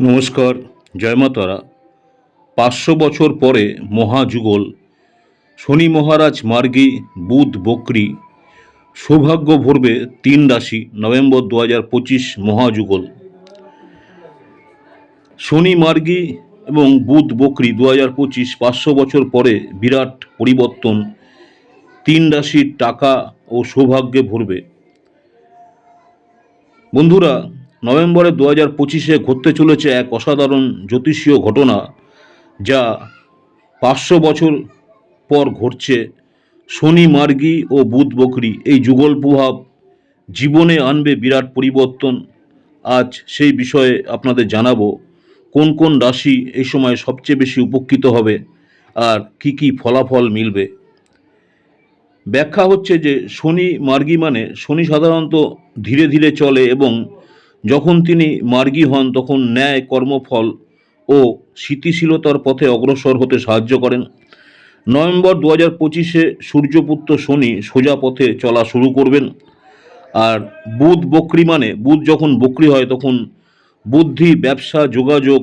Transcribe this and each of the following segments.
নমস্কার, জয় মা পাঁচশো বছর পরে মহাযুগল, শনি মহারাজ মার্গী, বুধ বকরি, সৌভাগ্য ভরবে তিন রাশি, নভেম্বর দু হাজার পঁচিশ মহাযুগল। শনি মার্গী এবং বুধ বকরি দু হাজার পঁচিশ পাঁচশো বছর পরে বিরাট পরিবর্তন, তিন রাশির টাকা ও সৌভাগ্যে ভরবে। বন্ধুরা নভেম্বরে দু হাজার পঁচিশে ঘটতে চলেছে এক অসাধারণ জ্যোতিষীয় ঘটনা, যা পাঁচশো বছর পর ঘটছে। শনি মার্গী ও বুধ বকরি এই যুগল প্রভাব জীবনে আনবে বিরাট পরিবর্তন। আজ সেই বিষয়ে আপনাদের জানাব, কোন কোন রাশি এই সময় সবচেয়ে বেশি উপকৃত হবে আর কি কি ফলাফল মিলবে। ব্যাখ্যা হচ্ছে যে শনি মার্গী মানে শনি সাধারণত ধীরে ধীরে চলে এবং যখন তিনি মার্গী হন, তখন ন্যায়, কর্মফল ও স্থিতিশীলতার পথে অগ্রসর হতে সাহায্য করেন। নভেম্বর দু হাজার পঁচিশে সূর্যপুত্র শনি সোজা পথে চলা শুরু করবেন। আর বুধ বকরি মানে বুধ যখন বকরি হয়, তখন বুদ্ধি, ব্যবসা, যোগাযোগ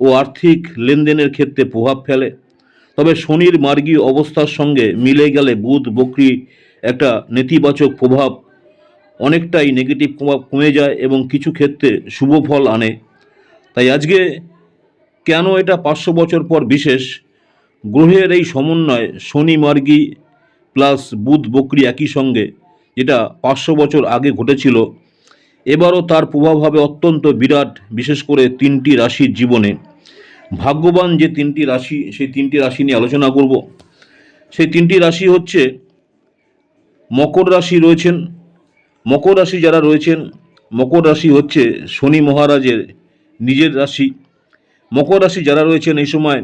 ও আর্থিক লেনদেনের ক্ষেত্রে প্রভাব ফেলে। তবে শনির মার্গী অবস্থার সঙ্গে মিলে গেলে বুধ বকরি একটা নেতিবাচক প্রভাব অনেকটাই নেগেটিভ প্রভাব কমে যায় এবং কিছু ক্ষেত্রে শুভ ফল আনে। তাই আজকে কেন এটা পাঁচশো বছর পর বিশেষ? গ্রহের এই সমন্বয়, শনি, মার্গী প্লাস বুধ, বকরি একই সঙ্গে, যেটা পাঁচশো বছর আগে ঘটেছিল, এবারও তার প্রভাব হবে অত্যন্ত বিরাট, বিশেষ করে তিনটি রাশির জীবনে। ভাগ্যবান যে তিনটি রাশি, সেই তিনটি রাশি নিয়ে আলোচনা করব। সেই তিনটি রাশি হচ্ছে মকর রাশি রয়েছেন মকর রাশি যারা রয়েছেন, মকর রাশি হচ্ছে শনি মহারাজের নিজের রাশি। মকর রাশি যারা রয়েছেন এই সময়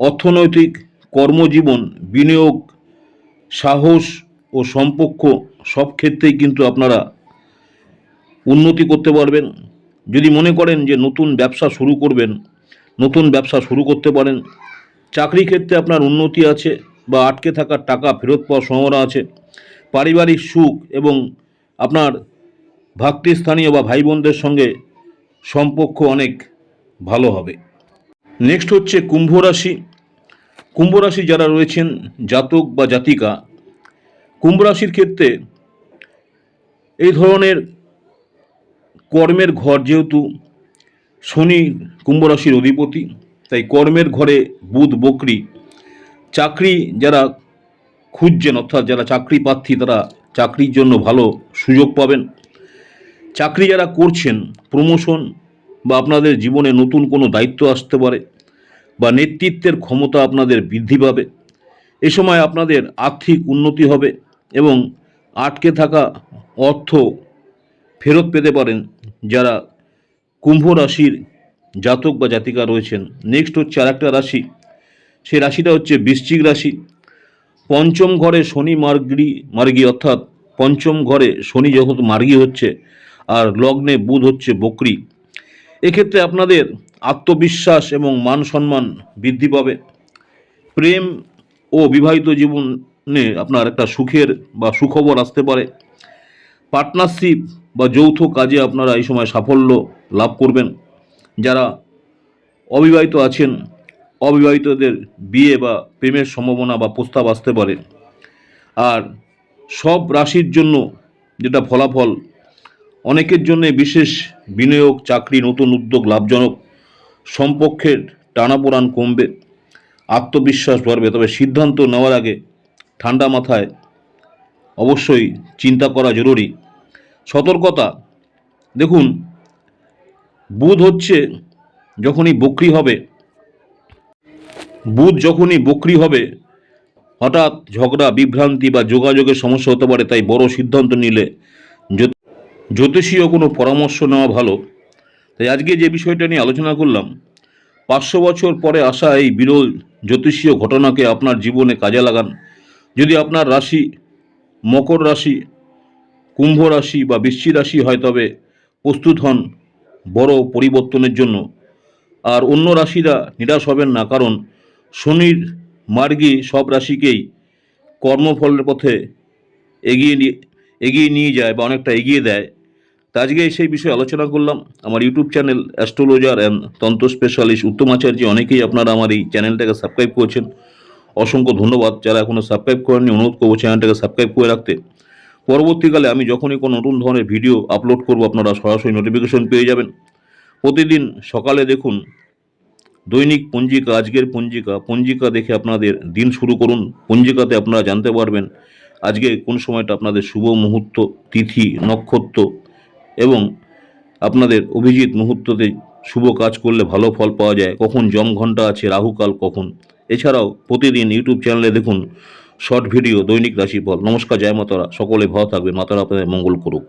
অর্থনৈতিক, কর্মজীবন, বিনিয়োগ, সাহস ও সম্পর্ক সব ক্ষেত্রেই কিন্তু আপনারা উন্নতি করতে পারবেন। যদি মনে করেন যে নতুন ব্যবসা শুরু করবেন, নতুন ব্যবসা শুরু করতে পারেন, চাকরি ক্ষেত্রে আপনার উন্নতি আছে বা আটকে থাকা টাকা ফেরত পাওয়ার সম্ভাবনা আছে, পারিবারিক সুখ এবং আপনার ভাতৃস্থানীয় বা ভাই বোনদের সঙ্গে সম্পর্ক অনেক ভালো হবে। নেক্সট হচ্ছে কুম্ভ রাশি। কুম্ভ রাশি যারা রয়েছেন, জাতক বা জাতিকা, কুম্ভ রাশির ক্ষেত্রে এই ধরনের কর্মের ঘর যেহেতু, শনি কুম্ভ রাশির অধিপতি, তাই কর্মের ঘরে বুধ, বকরি, চাকরি যারা খুঁজছেন, অর্থাৎ যারা চাকরি প্রার্থী তারা চাকরির জন্য ভালো সুযোগ পাবেন। চাকরি যারা করছেন প্রমোশন বা আপনাদের জীবনে নতুন কোনো দায়িত্ব আসতে পারে বা নেতৃত্বের ক্ষমতা আপনাদের বৃদ্ধি পাবে। এ সময় আপনাদের আর্থিক উন্নতি হবে এবং আটকে থাকা অর্থ ফেরত পেতে পারেন যারা কুম্ভ রাশির জাতক বা জাতিকা রয়েছেন। নেক্সট হচ্ছে আর একটা রাশি। সেই রাশিটা হচ্ছে বৃশ্চিক রাশি। পঞ্চম ঘরে শনি মার্গি, মার্গী অর্থাৎ পঞ্চম ঘরে শনি যখন মার্গী হচ্ছে আর লগ্নে বুধ হচ্ছে বকরি, এক্ষেত্রে আপনাদের আত্মবিশ্বাস এবং মান সম্মান বৃদ্ধি পাবে। প্রেম ও বিবাহিত জীবনে আপনার একটা সুখের বা সুখবর আসতে পারে। পার্টনারশিপ বা যৌথ কাজে আপনারা এই সময় সাফল্য লাভ করবেন। যারা অবিবাহিত আছেন অবিবাহিতদের বিয়ে বা প্রেমের সম্ভাবনা বা প্রস্তাব আসতে পারে। আর সব রাশির জন্য যেটা ফলাফল, অনেকের জন্য বিশেষ বিনিয়োগ, চাকরি, নতুন উদ্যোগ লাভজনক, সম্পর্কের টানাপোড়ান কমবে, আত্মবিশ্বাস বাড়বে। তবে সিদ্ধান্ত নেওয়ার আগে ঠান্ডা মাথায় অবশ্যই চিন্তা করা জরুরি। সতর্কতা, দেখুন, বুধ হচ্ছে যখনই বকরি হবে বুধ যখনই বকরি হবে, হঠাৎ ঝগড়া, বিভ্রান্তি বা যোগাযোগের সমস্যা হতে পারে, তাই বড় সিদ্ধান্ত নিলে জ্যোতিষীয় কোনো পরামর্শ নেওয়া ভালো। তাই আজকে যে বিষয়টা নিয়ে আলোচনা করলাম, পাঁচশো বছর পরে আসা এই বিরল জ্যোতিষীয় ঘটনাকে আপনার জীবনে কাজে লাগান। যদি আপনার রাশি মকর রাশি, কুম্ভ রাশি বা বৃশ্চিক রাশি হয়, তবে প্রস্তুত হন বড় পরিবর্তনের জন্য। আর অন্য রাশিরা নিরাশ হবেন না, কারণ শনির মার্গী সব রাশিকেই কর্মফলের পথে এগিয়ে নিয়ে এগিয়ে নিয়ে যায় বা অনেকটা এগিয়ে দেয়। তা আজকে সেই বিষয়ে আলোচনা করলাম। আমার YouTube channel astrologer and tantra specialist Uttam Acharya, অনেকেই আপনারা আমার এই চ্যানেলটাকে সাবস্ক্রাইব করেছেন। অসংখ্য ধন্যবাদ। যারা এখনও সাবস্ক্রাইব করেননি, অনুরোধ করব চ্যানেলটাকে সাবস্ক্রাইব করে রাখতে। পরবর্তীকালে আমি যখনই কোনো নতুন ধরনের ভিডিও আপলোড করব, আপনারা সরাসরি নোটিফিকেশন পেয়ে যাবেন। প্রতিদিন সকালে দেখুন দৈনিক পঞ্জিকা, আজকের পঞ্জিকা পঞ্জিকা দেখে আপনাদের দিন শুরু করুন। পঞ্জিকাতে আপনারা জানতে পারবেন আজকে কোন সময়টা আপনাদের শুভ মুহূর্ত, তিথি, নক্ষত্র এবং আপনাদের অভিজিৎ মুহূর্ততে শুভ কাজ করলে ভালো ফল পাওয়া যায়। কখন জম ঘণ্টা আছে, রাহুকাল কখন? এছাড়াও প্রতিদিন ইউটিউব চ্যানেলে দেখুন শর্ট ভিডিও দৈনিক রাশিফল। নমস্কার, জয় মাতারা। সকলে ভালো থাকবেন। মাতারা আপনাদের মঙ্গল করুক।